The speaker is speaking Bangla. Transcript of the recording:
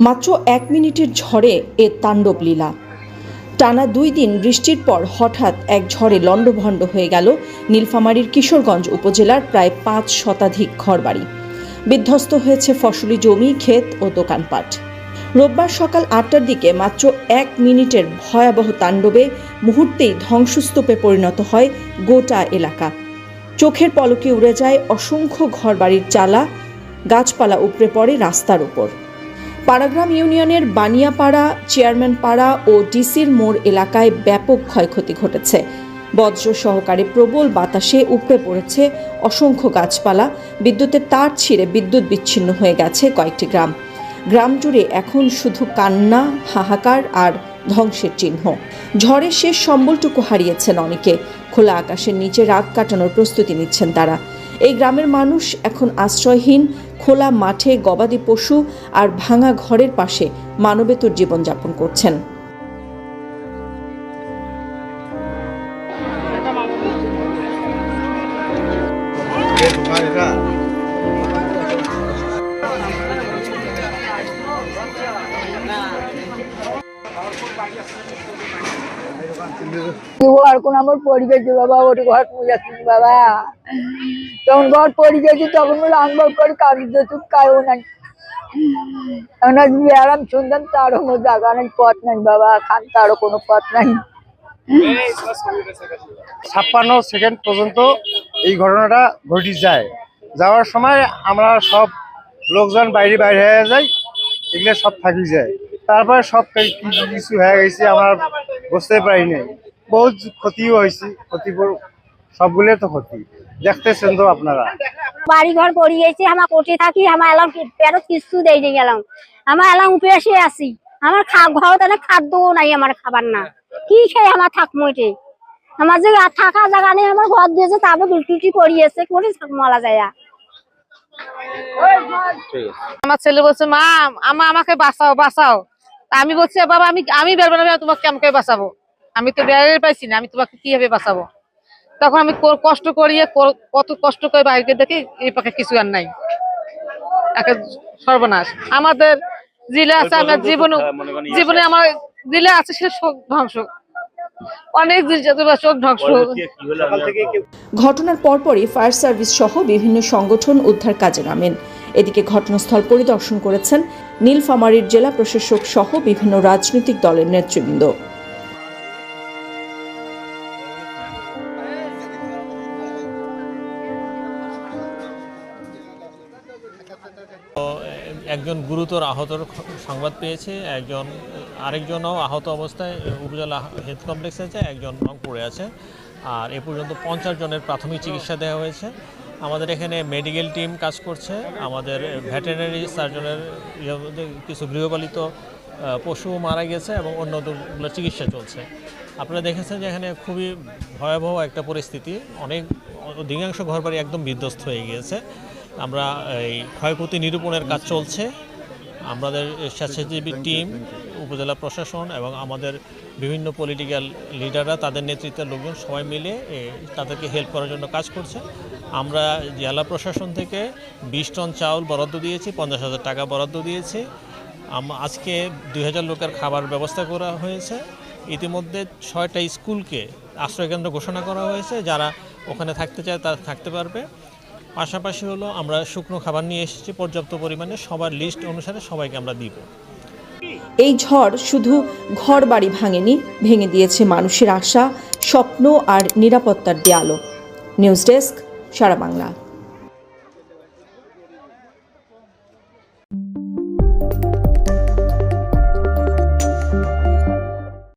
মাত্র এক মিনিটের ঝড়ে এ তাণ্ডব লীলা। টানা দুই দিন বৃষ্টির পর হঠাৎ এক ঝড়ে লণ্ডভণ্ড হয়ে গেল নীলফামারীর কিশোরগঞ্জ উপজেলার প্রায় পাঁচ শতাধিক ঘরবাড়ি। বিধ্বস্ত হয়েছে ফসলি জমি, ক্ষেত ও দোকানপাট। রোববার সকাল আটটার দিকে মাত্র এক মিনিটের ভয়াবহ তাণ্ডবে মুহূর্তেই ধ্বংসস্তূপে পরিণত হয় গোটা এলাকা। চোখের পলকে উড়ে যায় অসংখ্য ঘরবাড়ির চালা, গাছপালা উপড়ে পড়ে রাস্তার উপর। পাড়াগ্রাম ইউনিয়নের বানিয়াপাড়া, চেয়ারম্যান পাড়া ও ডিসির মোড় এলাকায় ব্যাপক ক্ষয়ক্ষতি ঘটেছে। বজ্র সহকারে প্রবল বাতাসে উপড়ে পড়েছে অসংখ্য গাছপালা বিদ্যুতের তার ছিঁড়ে বিদ্যুৎ বিচ্ছিন্ন হয়ে গেছে কয়েকটি গ্রাম। গ্রাম জুড়ে এখন শুধু কান্না, হাহাকার আর ধ্বংসের চিহ্ন। ঝড়ের শেষ সম্বলটুকু হারিয়েছেন অনেকে। খোলা আকাশের নিচে রাত কাটানোর প্রস্তুতি নিচ্ছেন তারা। এই গ্রামের মানুষ এখন আশ্রয়হীন, খোলা মাঠে গবাদি পশু আর ভাঙা ঘরের পাশে মানবেতর জীবনযাপন করছেন। ঘর কোন আমার গেছে বাবা, ওর ঘর বাবা? তখন ঘর পড়ে গেছে, তখন বলে আনবার করে কাঁদিতে চুপ কারও নাই। এখন শুনতাম তারও মধ্যে আগানোর পথ নাই বাবা, খান, তারও কোনো পথ নাই। ছাপ্পান্ন সেকেন্ড পর্যন্ত এই ঘটনাটা ঘটি যায়। যাওয়ার সময় আমরা সব লোকজন বাইরে বাইরে হয়ে যাই এগুলো সব থাকি যায়। তারপরে সব কিছু হয়ে গেছে, আমরা বুঝতে পারি নাই বহুত ক্ষতিও হয়েছে ক্ষতিপুর সবগুলো তো ক্ষতি। দেখতেছেন তো আপনারা? বাড়ি ঘর পড়ে আমার কোটে থাকি আমার এলাম পেরত কিছু দেই নি গেলাম আমার এলাম উপেসে আছি। আমার ঘর তাহলে খাদ্যও নাই আমার খাবার না। কি খেয়ে আমার থাকব এটে? আমার যে থাকা জায়গা নেই আমার ঘর দিয়েছে তারপর দুটি পড়িয়েছে করে মালা যায়। আমার ছেলে বলছে মা আমা আমাকে বাঁচাও বাঁচাও। আমি বলছি বাবা আমি আমি বেরবো না তোমাকে কেমন করে বাঁচাবো? আমি তো বেড়ে পাইছি না আমি তোমাকে কীভাবে বাঁচাবো? তখন আমি কষ্ট করিয়ে কত কষ্ট করে বাইরে দেখি এই পাখে কিছু আর নাই। একে সর্বনাশ। আমাদের জিলে আছে আমার জীবনে জীবনে আমার জিলে আছে সে সব ধ্বংস। অনেক সব ধ্বংস। ঘটনার পরপরই ফায়ার সার্ভিস সহ বিভিন্ন সংগঠন উদ্ধার কাজে নামেন। এদিকে ঘটনাস্থল পরিদর্শন করেছেন নীলফামারীর জেলা প্রশাসক সহ বিভিন্ন রাজনৈতিক দলের নেতৃবৃন্দ। একজন গুরুতর আহতর সংবাদ পেয়েছে, একজন, আরেকজনও আহত অবস্থায় উপজেলা হেলথ কমপ্লেক্সে আছে, একজন রংপুরে আছে। আর এ পর্যন্ত পঞ্চাশ জনের প্রাথমিক চিকিৎসা দেওয়া হয়েছে। আমাদের এখানে মেডিকেল টিম কাজ করছে। আমাদের ভেটেরিনারি সার্জনের ইয়ে কিছু গৃহপালিত পশু মারা গেছে এবং অন্যগুলো চিকিৎসা চলছে। আপনারা দেখেছেন যে এখানে খুবই ভয়াবহ একটা পরিস্থিতি। অনেক, অধিকাংশ ঘরবাড়ি একদম বিধ্বস্ত হয়ে গিয়েছে। আমরা এই ক্ষয়ক্ষতি নিরূপণের কাজ চলছে। আমাদের স্বেচ্ছাসেবী টিম, উপজেলা প্রশাসন এবং আমাদের বিভিন্ন পলিটিক্যাল লিডাররা তাদের নেতৃত্বের লোকজন সবাই মিলে তাদেরকে হেল্প করার জন্য কাজ করছে। আমরা জেলা প্রশাসন থেকে বিশ টন চাউল বরাদ্দ দিয়েছি, পঞ্চাশ হাজার টাকা বরাদ্দ দিয়েছি। আজকে দুই হাজার লোকের খাবার ব্যবস্থা করা হয়েছে। ইতিমধ্যে ছয়টা স্কুলকে আশ্রয়কেন্দ্র ঘোষণা করা হয়েছে। যারা ওখানে থাকতে চায় তারা থাকতে পারবে। পাশাপাশি হলো আমরা শুকনো খাবার নিয়ে এসেছি, পর্যাপ্ত পরিমাণে সবার লিস্ট অনুসারে সবাইকে আমরা দিব। এই ঝড় শুধু ঘর বাড়ি ভাঙেনি, ভেঙে দিয়েছে মানুষের আশা, স্বপ্ন আর নিরাপত্তার দেয়ালো নিউজ ডেস্ক সারা বাংলা।